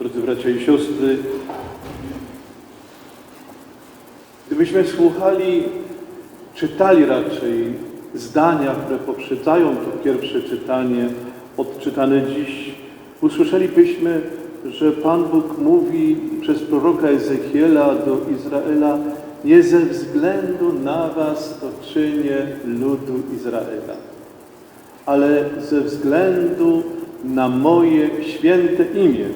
Drodzy bracia i siostry, gdybyśmy słuchali, czytali raczej zdania, które poprzedzają to pierwsze czytanie, odczytane dziś, usłyszelibyśmy, że Pan Bóg mówi przez proroka Ezechiela do Izraela, nie ze względu na was to czynię ludu Izraela, ale ze względu na moje święte imię,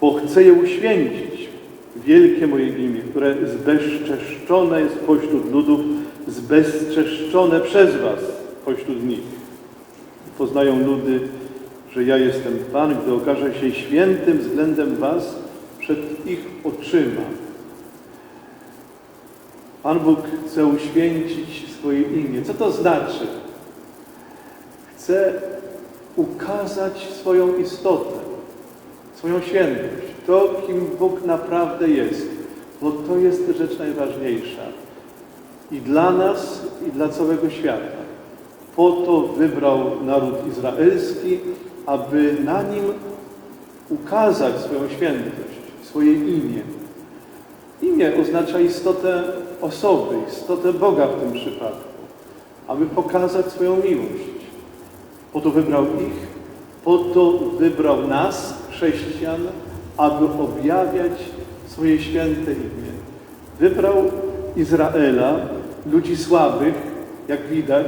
bo chcę je uświęcić, wielkie moje imię, które zbezczeszczone jest pośród ludów, zbezczeszczone przez was pośród nich. Poznają ludy, że ja jestem Pan, gdy okaże się świętym względem was przed ich oczyma. Pan Bóg chce uświęcić swoje imię. Co to znaczy? Chce ukazać swoją istotę, swoją świętość, to, kim Bóg naprawdę jest, bo to jest rzecz najważniejsza i dla nas, i dla całego świata. Po to wybrał naród izraelski, aby na nim ukazać swoją świętość, swoje imię. Imię oznacza istotę osoby, istotę Boga w tym przypadku, aby pokazać swoją miłość. Po to wybrał ich, po to wybrał nas, chrześcijan, aby objawiać swoje święte imię. Wybrał Izraela, ludzi słabych, jak widać,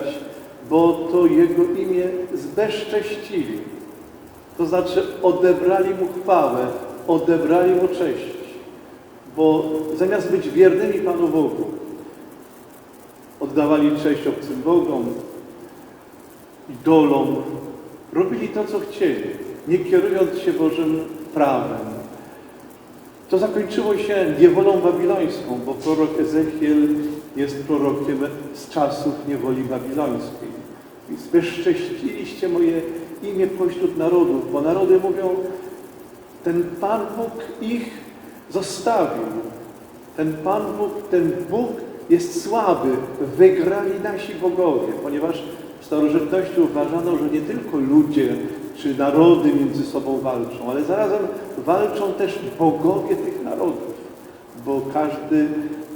bo to jego imię zbezcześcili. To znaczy odebrali mu chwałę, odebrali mu cześć. Bo zamiast być wiernymi Panu Bogu, oddawali cześć obcym Bogom, idolom, robili to, co chcieli, nie kierując się Bożym prawem. To zakończyło się niewolą babilońską, bo prorok Ezechiel jest prorokiem z czasów niewoli babilońskiej. I zbezcześciliście moje imię pośród narodów, bo narody mówią, ten Pan Bóg ich zostawił. Ten Pan Bóg, ten Bóg jest słaby. Wygrali nasi bogowie, ponieważ w starożytności uważano, że nie tylko ludzie czy narody między sobą walczą, ale zarazem walczą też bogowie tych narodów, bo każdy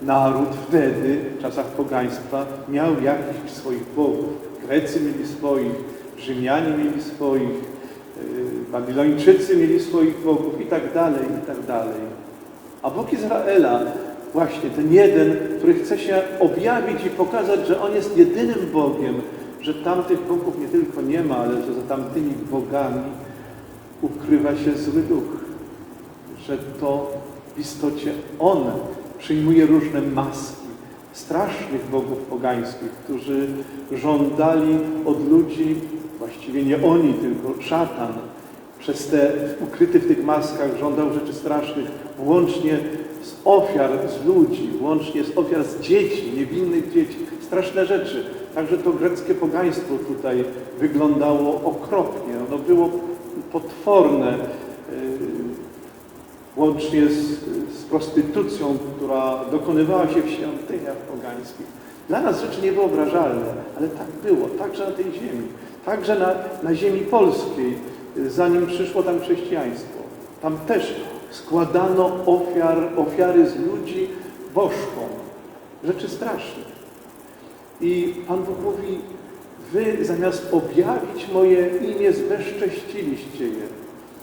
naród wtedy, w czasach pogaństwa, miał jakichś swoich bogów. Grecy mieli swoich, Rzymianie mieli swoich, yy, Babilończycy mieli swoich bogów i tak dalej, i tak dalej. A Bóg Izraela, właśnie ten jeden, który chce się objawić i pokazać, że On jest jedynym Bogiem, że tamtych bogów nie tylko nie ma, ale że za tamtymi bogami ukrywa się zły duch. Że to w istocie On przyjmuje różne maski strasznych bogów pogańskich, którzy żądali od ludzi, właściwie nie oni, tylko szatan, przez te ukryty w tych maskach żądał rzeczy strasznych, łącznie z ofiar z ludzi, łącznie z ofiar z dzieci, niewinnych dzieci. Straszne rzeczy. Także to greckie pogaństwo tutaj wyglądało okropnie. Ono było potworne, yy, łącznie z, z prostytucją, która dokonywała się w świątyniach pogańskich. Dla nas rzeczy niewyobrażalne, ale tak było, także na tej ziemi, także na, na ziemi polskiej, zanim przyszło tam chrześcijaństwo. Tam też składano ofiar, ofiary z ludzi bożkom. Rzeczy straszne. I Pan Bóg mówi, wy zamiast objawić moje imię, zbezcześciliście je.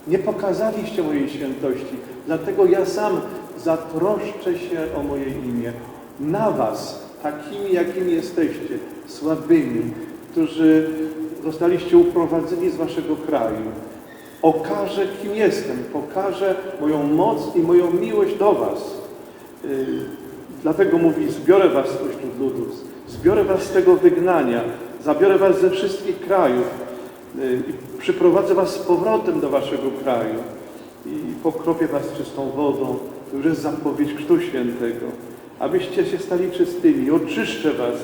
Nie pokazaliście mojej świętości. Dlatego ja sam zatroszczę się o moje imię. Na was, takimi jakimi jesteście, słabymi, którzy zostaliście uprowadzeni z waszego kraju. Okażę, kim jestem, pokażę moją moc i moją miłość do was. Yy, dlatego mówi, zbiorę was spośród ludów, zbiorę was z tego wygnania, zabiorę was ze wszystkich krajów yy, i przyprowadzę was z powrotem do waszego kraju i pokropię was czystą wodą. To już jest zapowiedź Chrztu Świętego. Abyście się stali czystymi. Oczyszczę was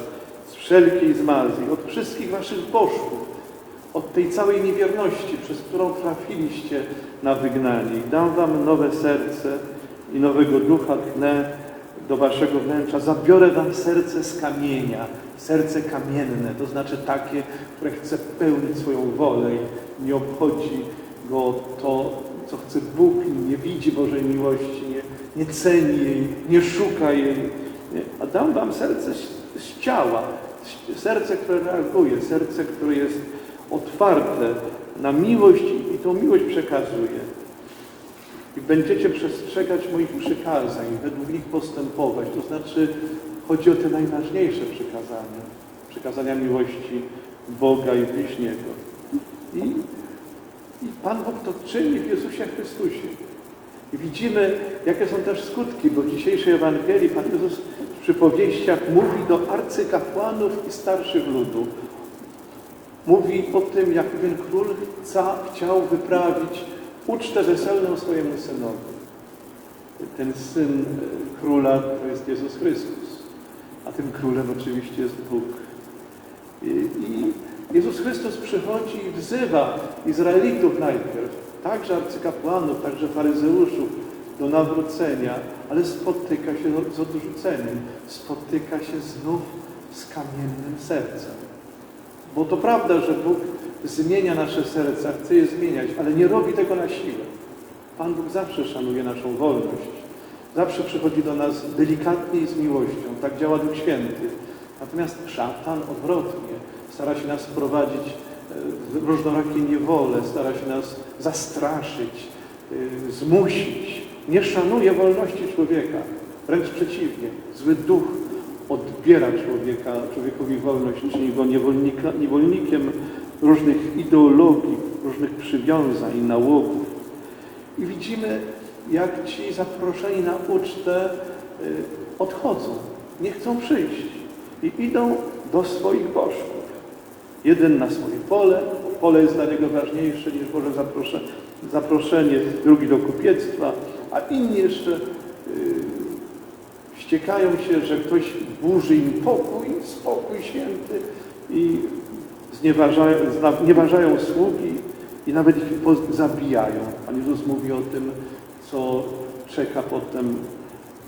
z wszelkiej zmazji, od wszystkich waszych bożków, od tej całej niewierności, przez którą trafiliście na wygnanie. Dam wam nowe serce i nowego ducha tnę do waszego wnętrza. Zabiorę wam serce z kamienia, serce kamienne, to znaczy takie, które chce pełnić swoją wolę i nie obchodzi go to, co chce Bóg, nie widzi Bożej miłości, nie, nie ceni jej, nie szuka jej. Nie? A dam wam serce z, z ciała, serce, które reaguje, serce, które jest otwarte na miłość i tą miłość przekazuje. I będziecie przestrzegać moich przykazań, według nich postępować. To znaczy, chodzi o te najważniejsze przykazania. Przykazania miłości Boga i bliźniego. I, I Pan Bóg to czyni w Jezusie Chrystusie. I widzimy, jakie są też skutki, bo w dzisiejszej Ewangelii Pan Jezus w przypowieściach mówi do arcykapłanów i starszych ludów. Mówi o tym, jak pewien król chciał wyprawić ucztę weselną swojemu synowi. Ten syn e, króla to jest Jezus Chrystus, a tym królem oczywiście jest Bóg. I, i Jezus Chrystus przychodzi i wzywa Izraelitów najpierw, także arcykapłanów, także faryzeuszów do nawrócenia, ale spotyka się z odrzuceniem, spotyka się znów z kamiennym sercem. Bo to prawda, że Bóg zmienia nasze serca, chce je zmieniać, ale nie robi tego na siłę. Pan Bóg zawsze szanuje naszą wolność. Zawsze przychodzi do nas delikatnie i z miłością. Tak działa Duch Święty. Natomiast szatan odwrotnie stara się nas wprowadzić w różnorakie niewole, stara się nas zastraszyć, y, zmusić. Nie szanuje wolności człowieka. Wręcz przeciwnie. Zły duch odbiera człowieka, człowiekowi wolność, czyni go niewolnikiem różnych ideologii, różnych przywiązań, nałogów. I widzimy, jak ci zaproszeni na ucztę y, odchodzą, nie chcą przyjść i idą do swoich bożków. Jeden na swoje pole, pole jest dla niego ważniejsze niż Boże zaproszenie, zaproszenie drugi do kupiectwa, a inni jeszcze yy, ściekają się, że ktoś burzy im pokój, spokój święty i znieważają, sługi i nawet ich zabijają. Pan Jezus mówi o tym, co czeka potem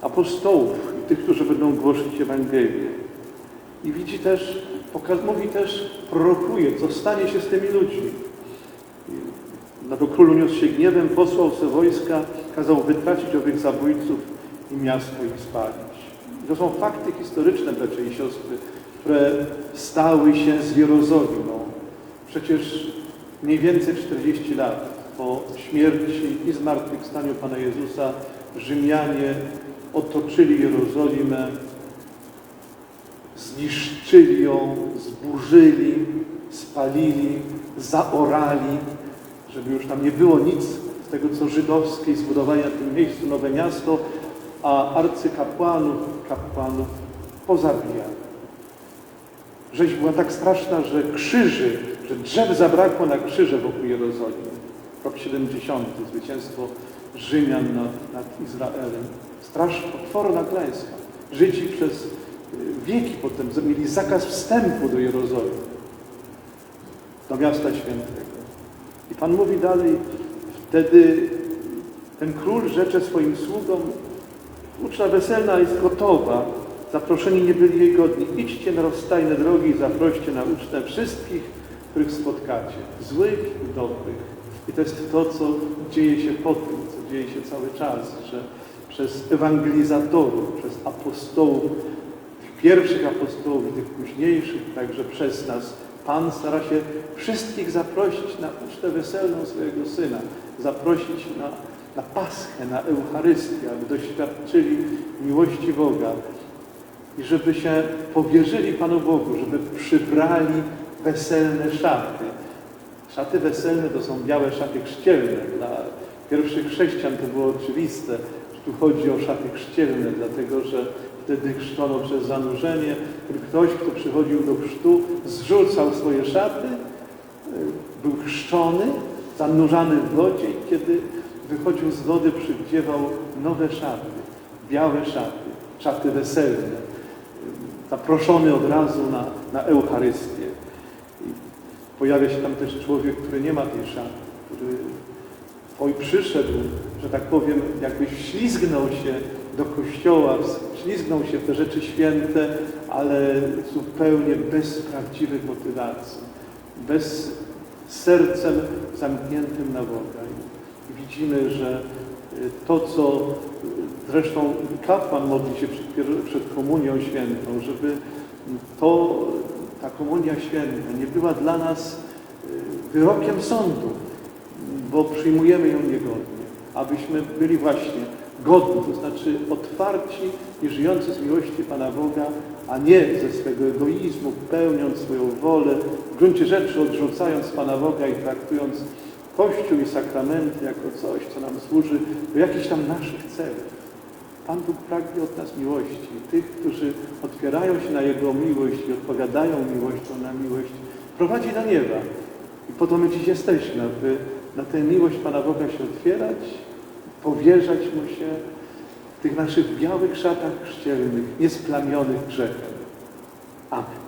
apostołów i tych, którzy będą głosić Ewangelię. I widzi też, mówi też, prorokuje, co stanie się z tymi ludźmi. To król uniósł się gniewem, posłał se wojska, kazał wytracić owych zabójców i miasto ich spalić. I to są fakty historyczne, bracia i siostry, które stały się z Jerozolimą. Przecież mniej więcej 40 lat po śmierci i zmartwychwstaniu Pana Jezusa Rzymianie otoczyli Jerozolimę, zniszczyli ją, zburzyli, spalili, zaorali, żeby już tam nie było nic z tego, co żydowskie i zbudowali na tym miejscu nowe miasto, a arcykapłanów, kapłanów pozabijali. Rzeź była tak straszna, że krzyży, że drzew zabrakło na krzyże wokół Jerozolimy. Rok 70, zwycięstwo Rzymian nad, nad Izraelem. Straszna, potworna klęska. Żydzi przez y, wieki potem mieli zakaz wstępu do Jerozolimy, do miasta świętego. I Pan mówi dalej, wtedy ten król rzecze swoim sługom, uczta weselna jest gotowa, zaproszeni nie byli jej godni. Idźcie na rozstajne drogi i zaproście na ucztę wszystkich, których spotkacie, złych i dobrych. I to jest to, co dzieje się po tym, co dzieje się cały czas, że przez ewangelizatorów, przez apostołów, tych pierwszych apostołów i tych późniejszych, także przez nas, Pan stara się wszystkich zaprosić na ucztę weselną swojego Syna, zaprosić na, na Paschę, na Eucharystię, aby doświadczyli miłości Boga i żeby się powierzyli Panu Bogu, żeby przybrali weselne szaty. Szaty weselne to są białe szaty chrzcielne. Dla pierwszych chrześcijan to było oczywiste, że tu chodzi o szaty chrzcielne, dlatego że wtedy chrzczono przez zanurzenie. Ktoś, kto przychodził do chrztu, zrzucał swoje szaty, y, był chrzczony, zanurzany w wodzie i kiedy wychodził z wody, przywdziewał nowe szaty, białe szaty, szaty weselne, zaproszony od razu na, na Eucharystię. Pojawia się tam też człowiek, który nie ma tej szaty, który oj przyszedł, że tak powiem, jakby ślizgnął się do kościoła, ślizgnął się w te rzeczy święte, ale zupełnie bez prawdziwych motywacji, bez sercem zamkniętym na Boga. Widzimy, że y, to, co y, zresztą kapłan modli się przed, przed komunią świętą, żeby to, ta komunia święta nie była dla nas y, wyrokiem sądu, bo przyjmujemy ją niegodnie, abyśmy byli właśnie godni, to znaczy otwarci i żyjący z miłości Pana Boga, a nie ze swego egoizmu, pełniąc swoją wolę, w gruncie rzeczy odrzucając Pana Boga i traktując Kościół i sakramenty jako coś, co nam służy do jakichś tam naszych celów. Pan Bóg pragnie od nas miłości. Tych, którzy otwierają się na Jego miłość i odpowiadają miłością na miłość, prowadzi do nieba. I po to my dziś jesteśmy, aby na tę miłość Pana Boga się otwierać, powierzać Mu się w tych naszych białych szatach chrzcielnych, niesplamionych grzechem. Amen.